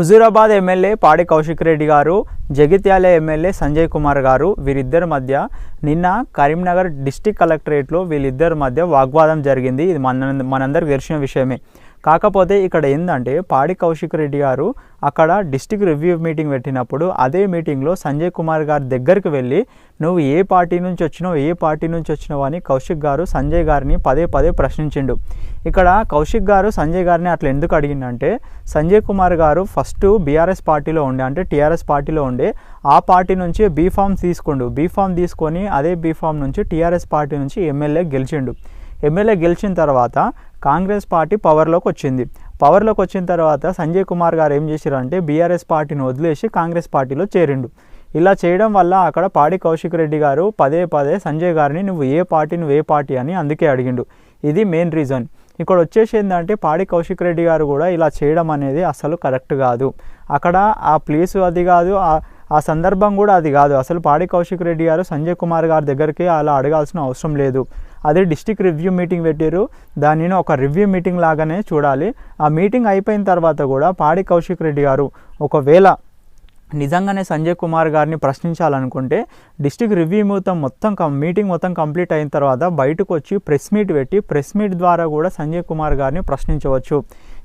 Huzurabad MLA పాడి కౌశిక్ రెడ్డి గారు Jagtial MLA Sanjay Kumar గారు వీరిద్దరి మధ్య నిన్న కరీంనగర్ డిస్టిక్ కలెక్టరేట్లో వీళ్ళిద్దరి మధ్య వాగ్వాదం జరిగింది. ఇది మన మనందరికి తెలిసిన విషయమే. కాకపోతే ఇక్కడ ఏంటంటే పాడి కౌశిక్ రెడ్డి గారు అక్కడ డిస్టిక్ రివ్యూ మీటింగ్ పెట్టినప్పుడు అదే మీటింగ్లో సంజయ్ కుమార్ గారి దగ్గరికి వెళ్ళి నువ్వు ఏ పార్టీ నుంచి వచ్చినావు ఏ పార్టీ నుంచి వచ్చినావు? అని కౌశిక్ గారు సంజయ్ గారిని పదే పదే ప్రశ్నించిండు. ఇక్కడ కౌశిక్ గారు సంజయ్ గారిని అట్లా ఎందుకు అడిగిందంటే సంజయ్ కుమార్ గారు ఫస్ట్ బీఆర్ఎస్ పార్టీలో ఉండే అంటే టీఆర్ఎస్ పార్టీలో ఉండే ఆ పార్టీ నుంచి బీఫామ్ తీసుకుండు. బీఫామ్ తీసుకొని అదే బీఫామ్ నుంచి టీఆర్ఎస్ పార్టీ నుంచి ఎమ్మెల్యే గెలిచిండు. ఎమ్మెల్యే గెలిచిన తర్వాత కాంగ్రెస్ పార్టీ పవర్లోకి వచ్చింది. పవర్లోకి వచ్చిన తర్వాత సంజయ్ కుమార్ గారు ఏం చేశారంటే బీఆర్ఎస్ పార్టీని వదిలేసి కాంగ్రెస్ పార్టీలో చేరిండు. ఇలా చేయడం వల్ల అక్కడ పాడి కౌశిక్ రెడ్డి గారు పదే పదే సంజయ్ గారిని నువ్వు ఏ పార్టీ నువ్వు ఏ పార్టీ అని అందుకే అడిగిండు. ఇది మెయిన్ రీజన్. ఇక్కడ వచ్చేసి ఏంటంటే పాడి కౌశిక్ రెడ్డి గారు కూడా ఇలా చేయడం అనేది అసలు కరెక్ట్ కాదు. అక్కడ ఆ ప్లేస్ అది కాదు ఆ- ఆ సందర్భం కూడా అది కాదు. అసలు పాడి కౌశిక్ రెడ్డి గారు సంజయ్ కుమార్ గారి దగ్గరికి అలా అడగాల్సిన అవసరం లేదు. అదే డిస్టిక్ రివ్యూ మీటింగ్ పెట్టారు దానిని ఒక రివ్యూ మీటింగ్ లాగానే చూడాలి. ఆ మీటింగ్ అయిపోయిన తర్వాత కూడా పాడి కౌశిక్ రెడ్డి గారు ఒకవేళ నిజంగానే సంజయ్ కుమార్ గారిని ప్రశ్నించాలనుకుంటే డిస్టిక్ రివ్యూ మొత్తం మొత్తం కం- మీటింగ్ మొత్తం కంప్లీట్ అయిన తర్వాత బయటకు వచ్చి ప్రెస్ మీట్ పెట్టి ప్రెస్ మీట్ ద్వారా కూడా సంజయ్ కుమార్ గారిని ప్రశ్నించవచ్చు.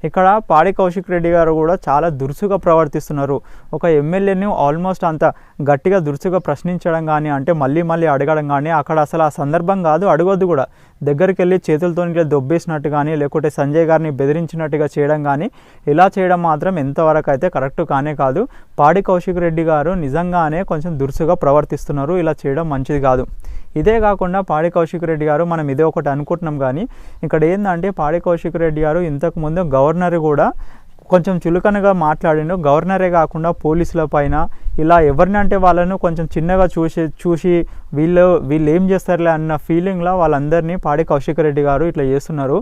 ఇక్కడ పాడి కౌశిక్ రెడ్డి గారు కూడా చాలా దురుసుగా ప్రవర్తిస్తున్నారు. ఒక ఎమ్మెల్యేని ఆల్మోస్ట్ అంత గట్టిగా దురుసుగా ప్రశ్నించడం కానీ అంటే మళ్ళీ మళ్ళీ అడగడం కానీ అక్కడ అసలు ఆ సందర్భం కాదు అడగొద్దు కూడా. దగ్గరికి వెళ్ళి చేతులతో ఇట్లా దొబ్బేసినట్టు కానీ లేకుంటే సంజయ్ గారిని బెదిరించినట్టుగా చేయడం కానీ ఇలా చేయడం మాత్రం ఎంతవరకు అయితే కరెక్ట్ కానే కాదు. పాడి కౌశిక్ రెడ్డి గారు నిజంగానే కొంచెం దురుసుగా ప్రవర్తిస్తున్నారు. ఇలా చేయడం మంచిది కాదు. ఇదే కాకుండా పాడి కౌశిక్ రెడ్డి గారు మనం ఇదే ఒకటి అనుకుంటున్నాం కానీ ఇక్కడ ఏంటంటే పాడి కౌశిక్ రెడ్డి గారు ఇంతకు ముందు గవర్నర్ కూడా కొంచెం చులకనగా మాట్లాడిండు. గవర్నరే కాకుండా పోలీసుల పైన ఇలా ఎవరిని అంటే వాళ్ళను కొంచెం చిన్నగా చూసి చూసి వీళ్ళు వీళ్ళు ఏం చేస్తారులే అన్న ఫీలింగ్లో వాళ్ళందరినీ పాడి కౌశిక్ రెడ్డి గారు ఇట్లా చేస్తున్నారు.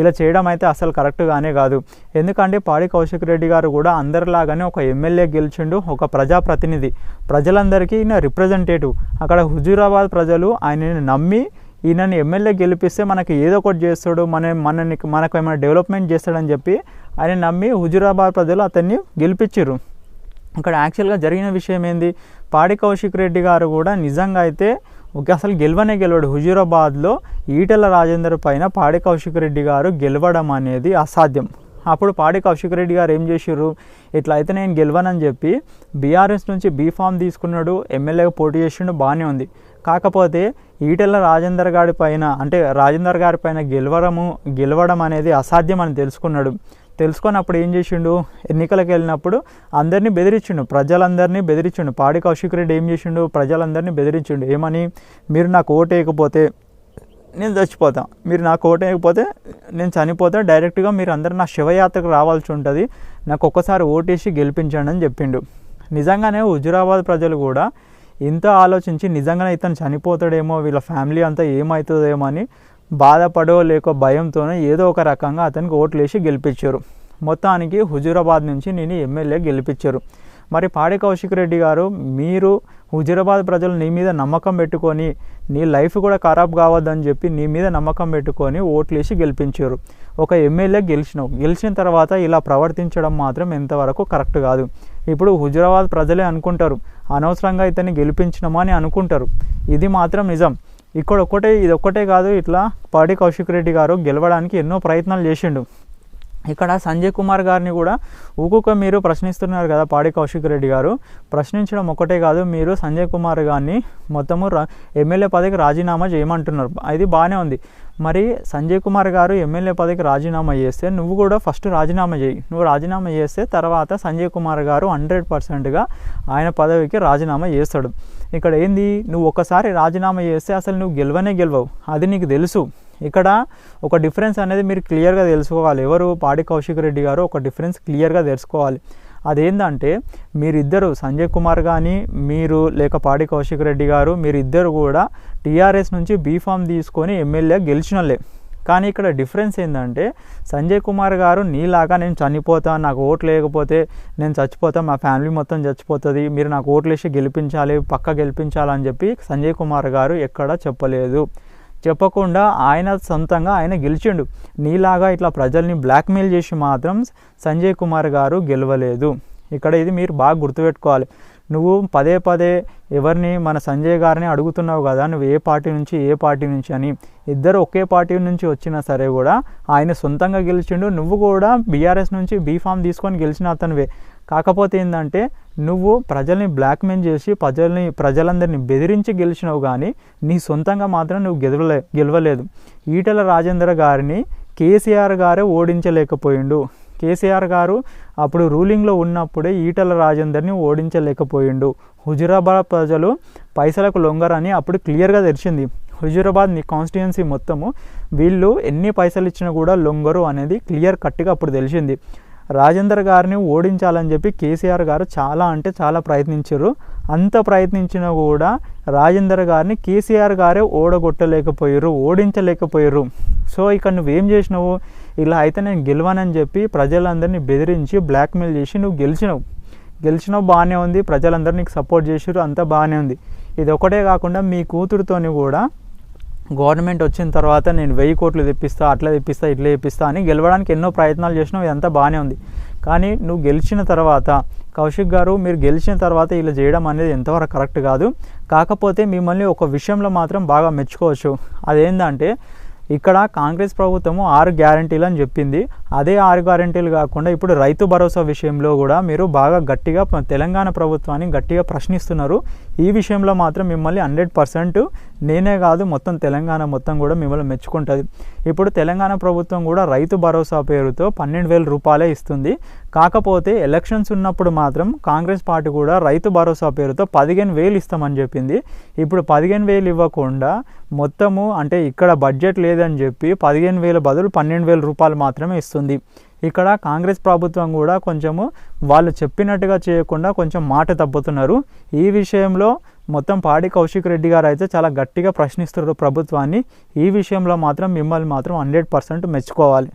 ఇలా చేయడం అయితే అసలు కరెక్ట్గానే కాదు. ఎందుకంటే పాడి కౌశిక్ రెడ్డి గారు కూడా అందరిలాగానే ఒక ఎమ్మెల్యే గెలిచిండు ఒక ప్రజాప్రతినిధి. ప్రజలందరికీ ఈయన రిప్రజెంటేటివ్ అక్కడ హుజూరాబాద్ ప్రజలు ఆయనని నమ్మి ఈయనని ఎమ్మెల్యే గెలిపిస్తే మనకి ఏదో ఒకటి చేస్తాడు మన మనని మనకు ఏమైనా డెవలప్మెంట్ చేస్తాడని చెప్పి ఆయన నమ్మి హుజూరాబాద్ ప్రజలు అతన్ని గెలిపించారు ఇక్కడ యాక్చువల్గా జరిగిన విషయం ఏంది? పాడి కౌశిక్ రెడ్డి గారు కూడా నిజంగా అయితే ఒక అసలు గెలవనే గెలవడు. హుజూరాబాద్లో ఈటెల రాజేందర్ పైన పాడి కౌశిక్ రెడ్డి గారు గెలవడం అనేది అసాధ్యం. అప్పుడు పాడి కౌశిక్ రెడ్డి గారు ఏం చేశారు ఇట్లా అయితే నేను గెలవనని చెప్పి బీఆర్ఎస్ నుంచి బీఫామ్ తీసుకున్నాడు ఎమ్మెల్యేగా పోటీ చేసిండు బాగానే ఉంది. కాకపోతే ఈటెల రాజేందర్ గారి పైన అంటే రాజేందర్ గారి పైన గెలవడము గెలవడం అనేది అసాధ్యం అని తెలుసుకున్నాడు. తెలుసుకొని అప్పుడు ఏం చేసిండు? ఎన్నికలకు వెళ్ళినప్పుడు అందరినీ బెదిరించిండు. ప్రజలందరినీ బెదిరించిండు. పాడి కౌశిక్ రెడ్డి ఏం చేసిండు? ప్రజలందరినీ బెదిరించిండు. ఏమని? మీరు నాకు ఓటేయకపోతే వేయకపోతే నేను చచ్చిపోతా. మీరు నాకు ఓటేయకపోతే వేయకపోతే నేను చనిపోతా. డైరెక్ట్గా మీరు అందరు నా శివయాత్రకు రావాల్సి ఉంటుంది. నాకు ఒక్కసారి ఓటేసి గెలిపించండి అని చెప్పిండు. నిజంగానే హుజురాబాద్ ప్రజలు కూడా ఇంత ఆలోచించి నిజంగానే ఇతను చనిపోతాడేమో వీళ్ళ ఫ్యామిలీ అంతా ఏమవుతుందేమో అని బాధపడో లేక భయంతోనో ఏదో ఒక రకంగా అతనికి ఓట్లు వేసి గెలిపించారు. మొత్తానికి హుజూరాబాద్ నుంచి నేను ఎమ్మెల్యే గెలిపించారు. మరి పాడి కౌశిక్ రెడ్డి గారు మీరు హుజూరాబాద్ ప్రజలు నీ మీద నమ్మకం పెట్టుకొని నీ లైఫ్ కూడా ఖరాబ్ కావద్దని చెప్పి నీ మీద నమ్మకం పెట్టుకొని ఓట్లేసి గెలిపించారు. ఒక ఎమ్మెల్యే గెలిచినావు. గెలిచిన తర్వాత ఇలా ప్రవర్తించడం మాత్రం ఎంతవరకు కరెక్ట్ కాదు. ఇప్పుడు హుజూరాబాద్ ప్రజలే అనుకుంటారు అనవసరంగా ఇతన్ని గెలిపించినామా అని అనుకుంటారు. ఇది మాత్రం నిజం. ఇక్కడ ఒక్కటే ఇది ఒక్కటే కాదు ఇట్లా పాడి కౌశిక్ రెడ్డి గారు గెలవడానికి ఎన్నో ప్రయత్నాలు చేసిండు. ఇక్కడ సంజయ్ కుమార్ గారిని కూడా ఊకొక మీరు ప్రశ్నిస్తున్నారు కదా పాడి కౌశిక్ రెడ్డి గారు. ప్రశ్నించడం ఒకటే కాదు మీరు సంజయ్ కుమార్ గారిని మొత్తము రా ఎమ్మెల్యే పదవికి రాజీనామా చేయమంటున్నారు. అది బాగానే ఉంది. మరి సంజయ్ కుమార్ గారు ఎమ్మెల్యే పదవికి రాజీనామా చేస్తే నువ్వు కూడా ఫస్ట్ రాజీనామా చేయి. నువ్వు రాజీనామా చేస్తే తర్వాత సంజయ్ కుమార్ గారు హండ్రెడ్ పర్సెంట్గా ఆయన పదవికి రాజీనామా చేస్తాడు. ఇక్కడ ఏంది? నువ్వు ఒకసారి రాజీనామా చేస్తే అసలు నువ్వు గెలవనే గెలవవు. అది నీకు తెలుసు. ఇక్కడ ఒక డిఫరెన్స్ అనేది మీరు క్లియర్గా తెలుసుకోవాలి. ఎవరు పాడి కౌశిక్ రెడ్డి గారు ఒక డిఫరెన్స్ క్లియర్గా తెలుసుకోవాలి. అదేంటంటే మీరిద్దరు సంజయ్ కుమార్ కానీ మీరు లేక పాడి కౌశిక్ రెడ్డి గారు మీరిద్దరు కూడా టీఆర్ఎస్ నుంచి బీఫామ్ తీసుకొని ఎమ్మెల్యే గెలిచినలే కానీ ఇక్కడ డిఫరెన్స్ ఏంటంటే సంజయ్ కుమార్ గారు నీలాగా నేను చనిపోతాను నాకు ఓట్లు లేకపోతే నేను చచ్చిపోతాను మా ఫ్యామిలీ మొత్తం చచ్చిపోతుంది మీరు నాకు ఓట్లు వేసి గెలిపించాలి పక్క గెలిపించాలని చెప్పి సంజయ్ కుమార్ గారు ఎక్కడా చెప్పలేదు. చెప్పకుండా ఆయన సొంతంగా ఆయన గెలిచిండు. నీలాగా ఇట్లా ప్రజల్ని బ్లాక్మెయిల్ చేసి మాత్రం సంజయ్ కుమార్ గారు గెలవలేదు. ఇక్కడ ఇది మీరు బాగా గుర్తుపెట్టుకోవాలి. నువ్వు పదే పదే ఎవరిని మన సంజయ్ గారిని అడుగుతున్నావు కదా నువ్వు ఏ పార్టీ నుంచి ఏ పార్టీ నుంచి అని ఇద్దరు ఒకే పార్టీ నుంచి వచ్చినా సరే కూడా ఆయన సొంతంగా గెలిచిండు నువ్వు కూడా బీఆర్ఎస్ నుంచి బీఫామ్ తీసుకొని గెలిచిన అతనివే. కాకపోతే ఏంటంటే నువ్వు ప్రజల్ని బ్లాక్మెయిల్ చేసి ప్రజల్ని ప్రజలందరినీ బెదిరించి గెలిచినావు కానీ నీ సొంతంగా మాత్రం నువ్వు గెలవలే గెలవలేదు. ఈటల రాజేంద్ర గారిని కేసీఆర్ గారే ఓడించలేకపోయిండు. కేసీఆర్ గారు అప్పుడు రూలింగ్లో ఉన్నప్పుడే ఈటల రాజేందర్ని ఓడించలేకపోయిండు. హుజురాబాద్ ప్రజలు పైసలకు లొంగరని అప్పుడు క్లియర్గా తెలిసింది. హుజురాబాద్ కాన్స్టిట్యున్సీ మొత్తము వీళ్ళు ఎన్ని పైసలు ఇచ్చినా కూడా లొంగరు అనేది క్లియర్ కట్గా అప్పుడు తెలిసింది. రాజేందర్ గారిని ఓడించాలని చెప్పి కేసీఆర్ గారు చాలా అంటే చాలా ప్రయత్నించారు. అంత ప్రయత్నించినా కూడా రాజేందర్ గారిని కేసీఆర్ గారే ఓడగొట్టలేకపోయారు ఓడించలేకపోయారు. సో ఇక్కడ నువ్వేం చేసినావు? ఇలా అయితే నేను గెలవనని చెప్పి ప్రజలందరినీ బెదిరించి బ్లాక్మెయిల్ చేసి నువ్వు గెలిచినావు. గెలిచినావు బాగానే ఉంది ప్రజలందరూ నీకు సపోర్ట్ చేసారు అంతా బాగానే ఉంది. ఇది ఒకటే కాకుండా మీ కూతురుతోని కూడా గవర్నమెంట్ వచ్చిన తర్వాత నేను వెయ్యి కోట్లు తెప్పిస్తా అట్లా తెప్పిస్తా ఇట్లా తెప్పిస్తా అని గెలవడానికి ఎన్నో ప్రయత్నాలు చేసినావు ఇదంతా బాగానే ఉంది. కానీ నువ్వు గెలిచిన తర్వాత కౌశిక్ గారు మీరు గెలిచిన తర్వాత ఇలా చేయడం అనేది ఎంతవరకు కరెక్ట్ కాదు. కాకపోతే మిమ్మల్ని ఒక విషయంలో మాత్రం బాగా మెచ్చుకోవచ్చు. అదేంటంటే ఇక్కడ కాంగ్రెస్ ప్రభుత్వము ఆరు గ్యారంటీలు అని చెప్పింది. అదే ఆరు గ్యారంటీలు కాకుండా ఇప్పుడు రైతు భరోసా విషయంలో కూడా మీరు బాగా గట్టిగా తెలంగాణ ప్రభుత్వాన్ని గట్టిగా ప్రశ్నిస్తున్నారు. ఈ విషయంలో మాత్రం మిమ్మల్ని హండ్రెడ్ పర్సెంట్ నేనే కాదు మొత్తం తెలంగాణ మొత్తం కూడా మిమ్మల్ని మెచ్చుకుంటుంది. ఇప్పుడు తెలంగాణ ప్రభుత్వం కూడా రైతు భరోసా పేరుతో పన్నెండు వేల రూపాయలే ఇస్తుంది. కాకపోతే ఎలక్షన్స్ ఉన్నప్పుడు మాత్రం కాంగ్రెస్ పార్టీ కూడా రైతు భరోసా పేరుతో పదిహేను వేలు ఇస్తామని చెప్పింది. ఇప్పుడు పదిహేను వేలు ఇవ్వకుండా మొత్తము అంటే ఇక్కడ బడ్జెట్ లేదని చెప్పి పదిహేను వేల బదులు పన్నెండు వేల రూపాయలు మాత్రమే ఇస్తుంది. ఇక్కడ కాంగ్రెస్ ప్రభుత్వం కూడా కొంచెము వాళ్ళు చెప్పినట్టుగా చేయకుండా కొంచెం మాట తప్పుతున్నారు. ఈ విషయంలో మొత్తం పాడి కౌశిక్ రెడ్డి గారు అయితే చాలా గట్టిగా ప్రశ్నిస్తున్నారు ప్రభుత్వాన్ని. ఈ విషయంలో మాత్రం మిమ్మల్ని మాత్రం హండ్రెడ్ పర్సెంట్ మెచ్చుకోవాలి.